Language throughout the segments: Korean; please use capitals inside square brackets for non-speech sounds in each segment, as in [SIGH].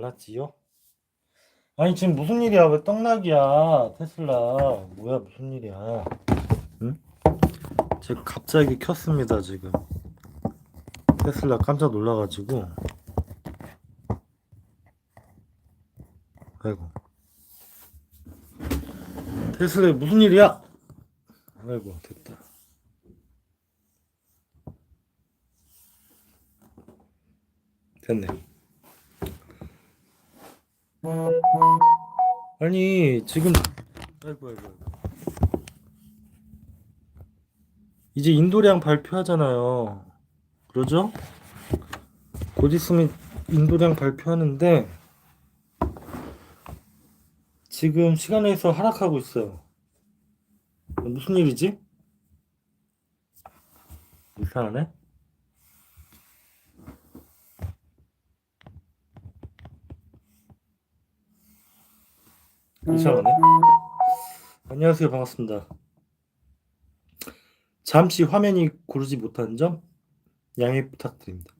몰랐지요? 아니 지금 무슨 일이야? 왜 떡락이야? 테슬라 뭐야 무슨 일이야? 응? 제가 갑자기 켰습니다 지금 테슬라 깜짝 놀라가지고 아이고 테슬라에 무슨 일이야? 아이고 됐다 됐네 아니 지금 아이고 아이고. 이제 인도량 발표하잖아요 그러죠? 곧 있으면 인도량 발표하는데 지금 시간에서 하락하고 있어요 무슨 일이지? 이상하네 이상하네. 안녕하세요. 반갑습니다. 잠시 화면이 고르지 못한 점 양해 부탁드립니다.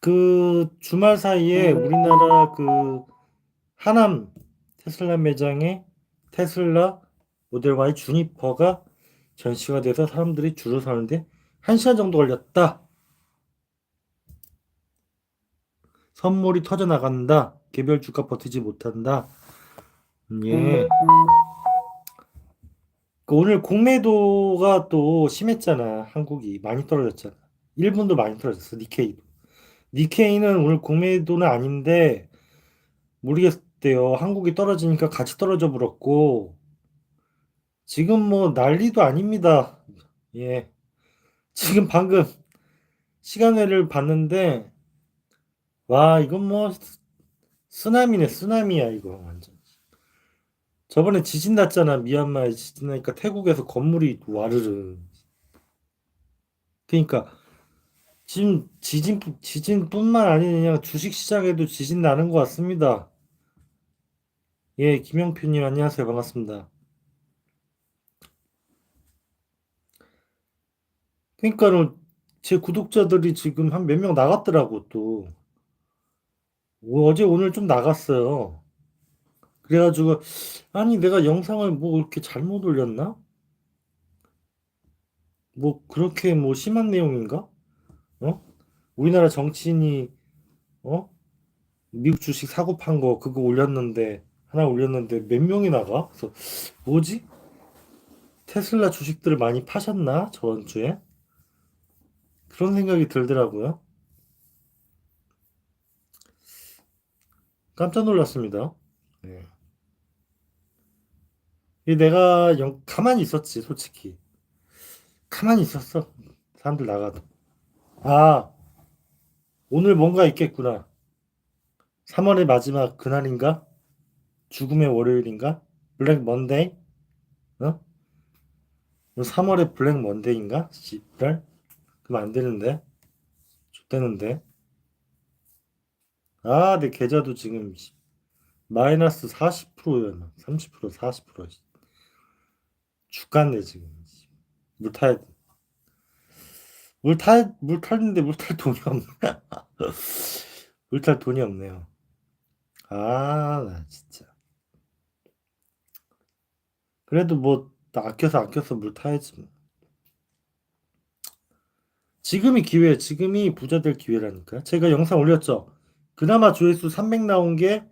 그 주말 사이에 우리나라 그 하남 테슬라 매장에 테슬라 모델 Y 주니퍼가 전시가 돼서 사람들이 줄을 서는데 1시간 정도 걸렸다. 선물이 터져 나간다. 개별 주가 버티지 못한다. 예. 그 오늘 공매도가 또 심했잖아. 한국이 많이 떨어졌잖아. 일본도 많이 떨어졌어. 니케이도. 니케이는 오늘 공매도는 아닌데 모르겠대요. 한국이 떨어지니까 같이 떨어져 버렸고 지금 뭐 난리도 아닙니다. 예. 지금 방금 시간회를 봤는데 와 이건 뭐 쓰나미네 쓰나미야 이거 완전. 저번에 지진 났잖아 미얀마에 지진 나니까 태국에서 건물이 와르르. 그러니까 지금 지진 지진뿐만 아니냐 주식 시장에도 지진 나는 것 같습니다. 예, 김영표님 안녕하세요 반갑습니다. 그러니까는 제 구독자들이 지금 한 몇 명 나갔더라고 또. 오, 어제 오늘 좀 나갔어요. 그래가지고 아니 내가 영상을 뭐 이렇게 잘못 올렸나? 뭐 그렇게 뭐 심한 내용인가? 어? 우리나라 정치인이 어? 미국 주식 사고 판 거 그거 올렸는데 하나 올렸는데 몇 명이 나가? 그래서 뭐지? 테슬라 주식들을 많이 파셨나? 저번 주에? 그런 생각이 들더라고요. 깜짝 놀랐습니다. 네. 이 내가 영, 가만히 있었지, 솔직히. 가만히 있었어. 사람들 나가도. 아, 오늘 뭔가 있겠구나. 3월의 마지막 그날인가? 죽음의 월요일인가? 블랙 먼데이? 어? 3월의 블랙 먼데이인가? 씨발. 그럼 안 되는데. 좋대는데. 아, 내 계좌도 지금 마이너스 40%였나? 30% 40% 죽겠네 지금. 물 타야 돼. 물 타, 물 타는데 물 탈 돈이 없네. [LAUGHS] 물 탈 돈이 없네요. 아, 나 진짜. 그래도 뭐, 아껴서 아껴서 물 타야지. 뭐. 지금이 기회, 지금이 부자 될 기회라니까. 제가 영상 올렸죠. 그나마 조회수 300 나온 게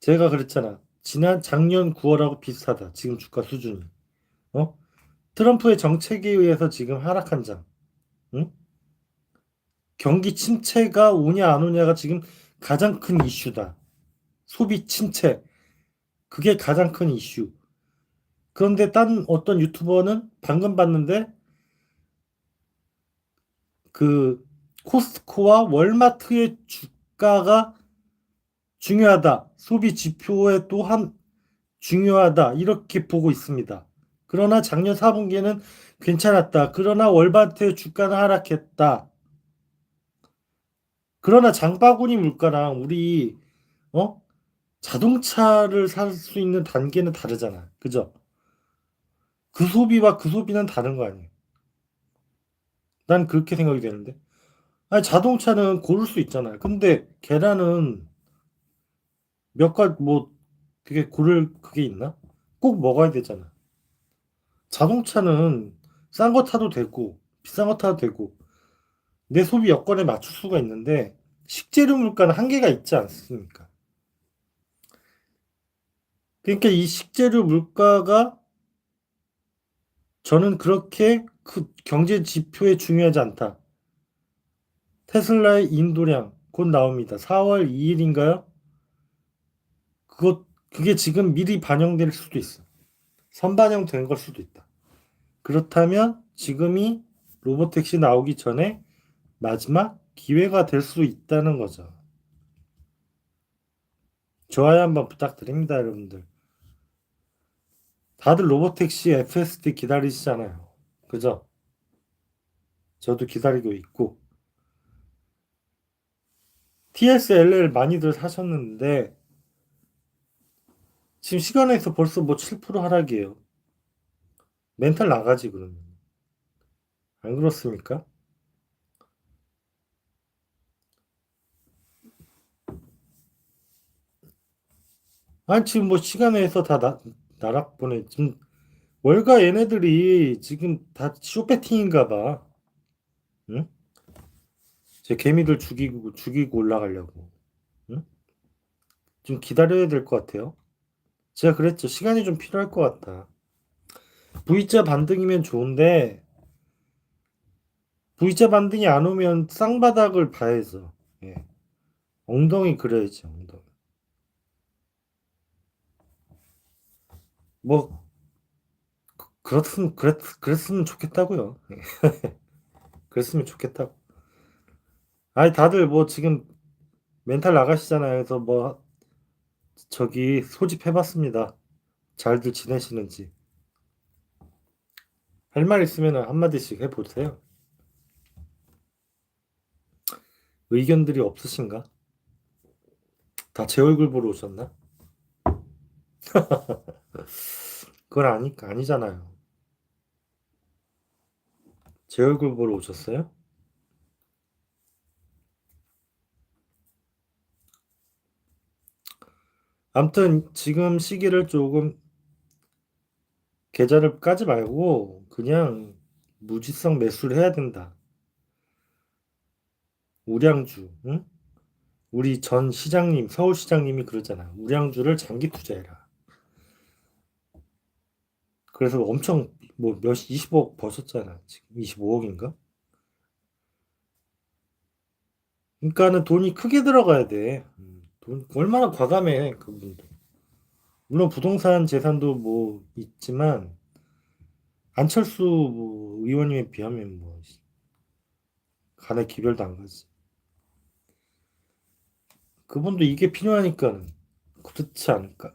제가 그랬잖아. 지난 작년 9월하고 비슷하다. 지금 주가 수준이. 어? 트럼프의 정책에 의해서 지금 하락한 장. 응? 경기 침체가 오냐 안 오냐가 지금 가장 큰 이슈다. 소비 침체. 그게 가장 큰 이슈. 그런데 딴 어떤 유튜버는 방금 봤는데 그 코스트코와 월마트의 주 가가 중요하다. 소비 지표에 또한 중요하다. 이렇게 보고 있습니다. 그러나 작년 4분기에는 괜찮았다. 그러나 월마트의 주가는 하락했다. 그러나 장바구니 물가랑 우리 어? 자동차를 살 수 있는 단계는 다르잖아. 그죠? 그 소비와 그 소비는 다른 거 아니에요. 난 그렇게 생각이 되는데. 아니 자동차는 고를 수 있잖아요. 근데 계란은 몇 가지 뭐 그게 고를 그게 있나? 꼭 먹어야 되잖아. 자동차는 싼 거 타도 되고 비싼 거 타도 되고 내 소비 여건에 맞출 수가 있는데 식재료 물가는 한계가 있지 않습니까? 그러니까 이 식재료 물가가 저는 그렇게 그 경제 지표에 중요하지 않다. 테슬라의 인도량 곧 나옵니다. 4월 2일인가요? 그것 그게 지금 미리 반영될 수도 있어. 선반영된 걸 수도 있다. 그렇다면 지금이 로보택시 나오기 전에 마지막 기회가 될 수 있다는 거죠. 좋아요 한번 부탁드립니다, 여러분들. 다들 로보택시 FSD 기다리시잖아요. 그죠? 저도 기다리고 있고. TSLL 많이들 사셨는데, 지금 시간에서 벌써 뭐 7% 하락이에요. 멘탈 나가지, 그러면. 안 그렇습니까? 아니, 지금 뭐 시간에서 다 나, 나락 보내. 지금 월가 얘네들이 지금 다 쇼배팅인가 봐. 응? 제 개미들 죽이고, 죽이고 올라가려고. 응? 좀 기다려야 될 것 같아요. 제가 그랬죠. 시간이 좀 필요할 것 같다. V자 반등이면 좋은데, V자 반등이 안 오면 쌍바닥을 봐야죠. 예. 엉덩이 그려야지, 엉덩이. 뭐, 그- 그렇으면, 그랬, 그랬으면 좋겠다고요. 예. [LAUGHS] 그랬으면 좋겠다고. 아니, 다들 뭐 지금 멘탈 나가시잖아요. 그래서 뭐, 저기 소집해봤습니다. 잘들 지내시는지. 할 말 있으면 한마디씩 해보세요. 의견들이 없으신가? 다 제 얼굴 보러 오셨나? [LAUGHS] 그건 아니, 아니잖아요. 제 얼굴 보러 오셨어요? 아무튼 지금 시기를 조금 계좌를 까지 말고 그냥 무지성 매수를 해야 된다. 우량주, 응? 우리 전 시장님, 서울 시장님이 그러잖아. 우량주를 장기 투자해라. 그래서 엄청 뭐 몇 20억 버셨잖아. 지금 25억인가? 그러니까는 돈이 크게 들어가야 돼. 음, 돈 얼마나 과감해 그분들. 물론 부동산 재산도 뭐 있지만 안철수 뭐 의원님에 비하면 뭐 간에 기별도 안 가지. 그분도 이게 필요하니까 그렇지 않을까.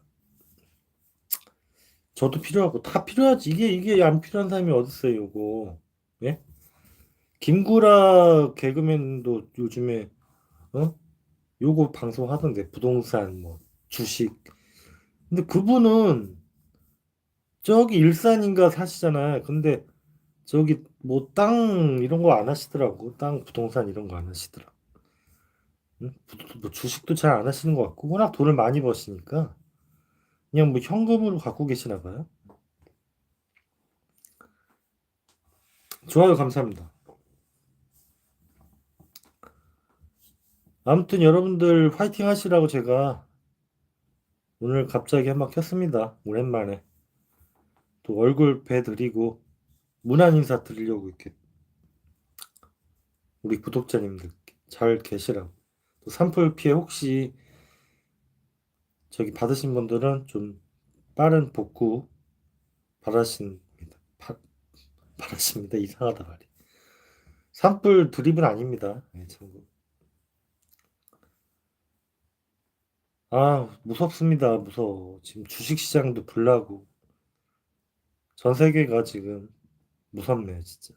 저도 필요하고 다 필요하지. 이게 이게 안 필요한 사람이 어딨어요, 요거. 예? 김구라 개그맨도 요즘에 어? 요거 방송 하던데 부동산 뭐 주식. 근데 그분은 저기 일산인가 사시잖아요. 근데 저기 뭐 땅 이런 거 안 하시더라고. 땅 부동산 이런 거 안 하시더라. 뭐 주식도 잘 안 하시는 것 같고 워낙 돈을 많이 버시니까 그냥 뭐 현금으로 갖고 계시나 봐요. 좋아요, 감사합니다. 아무튼 여러분들 화이팅 하시라고 제가 오늘 갑자기 한번 켰습니다. 오랜만에. 또 얼굴 배 드리고 문안 인사 드리려고 이렇게 우리 구독자님들 잘 계시라고. 또 산불 피해 혹시 저기 받으신 분들은 좀 빠른 복구 바라십니다. 바, 바라십니다. 이상하다 말이. 산불 드립은 아닙니다. 네, 참고. 아, 무섭습니다. 무서워. 지금 주식시장도 불나고 전 세계가 지금 무섭네요, 진짜.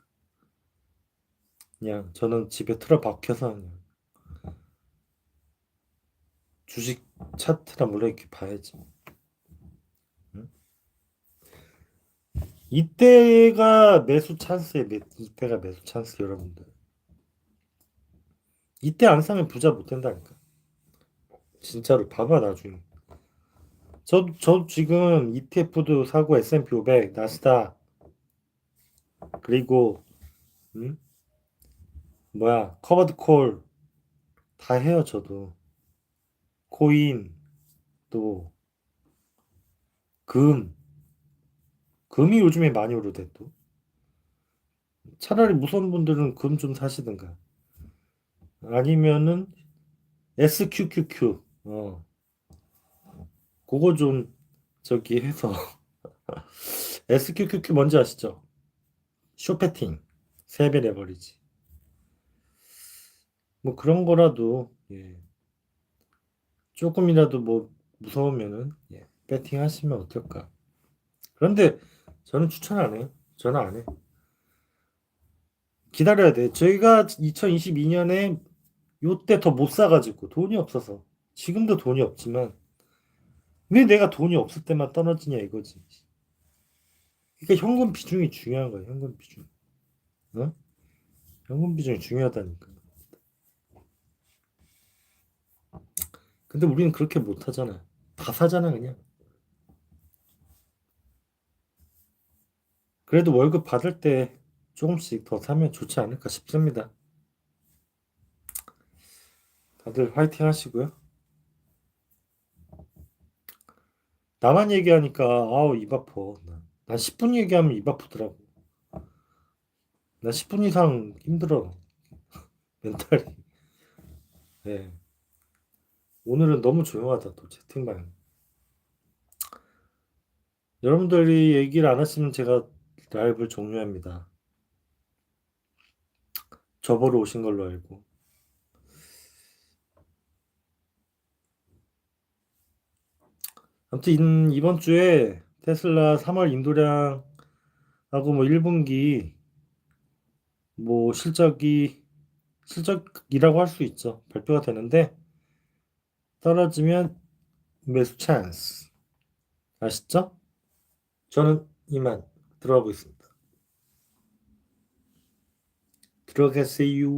그냥 저는 집에 틀어박혀서 그냥 주식 차트나 몰래 이렇게 봐야지. 응? 이때가 매수 찬스에 매, 이때가 매수 찬스 여러분들. 이때 안 사면 부자 못 된다니까. 진짜로 봐봐 나중에. 저, 저 지금 ETF도 사고 S&P 500, 나스닥 그리고 음? 뭐야 커버드 콜 다 해요 저도 코인 또 금, 금이 요즘에 많이 오르대 또. 차라리 무서운 분들은 금 좀 사시든가. 아니면은 SQQQ, 어, 그거 좀 저기 해서 [LAUGHS] SQQQ 뭔지 아시죠? 쇼패팅, 세배 레버리지. 뭐 그런 거라도 예. 조금이라도 뭐 무서우면은 예. 배팅 하시면 어떨까? 그런데 저는 추천 안 해요. 저는 안 해. 기다려야 돼. 저희가 2022년에 요때 더 못 사가지고 돈이 없어서 지금도 돈이 없지만 왜 내가 돈이 없을 때만 떨어지냐 이거지. 그러니까 현금 비중이 중요한 거야. 현금 비중. 어? 현금 비중이 중요하다니까. 근데 우리는 그렇게 못 하잖아. 다 사잖아 그냥. 그래도 월급 받을 때 조금씩 더 사면 좋지 않을까 싶습니다. 다들 화이팅 하시고요. 나만 얘기하니까 아우 입 아파. 난, 난 10분 얘기하면 입 아프더라고. 나 10분 이상 힘들어. [LAUGHS] 멘탈이. 네. 오늘은 너무 조용하다 또 채팅방. 여러분들이 얘기를 안 하시면 제가 라이브를 종료합니다. 저보러 오신 걸로 알고. 아무튼 이번 주에 테슬라 3월 인도량하고 뭐 1분기 뭐 실적이 실적이라고 할 수 있죠. 발표가 되는데 떨어지면 매수 찬스. 아시죠? 저는 이만 들어가 보겠습니다. 들어가세요.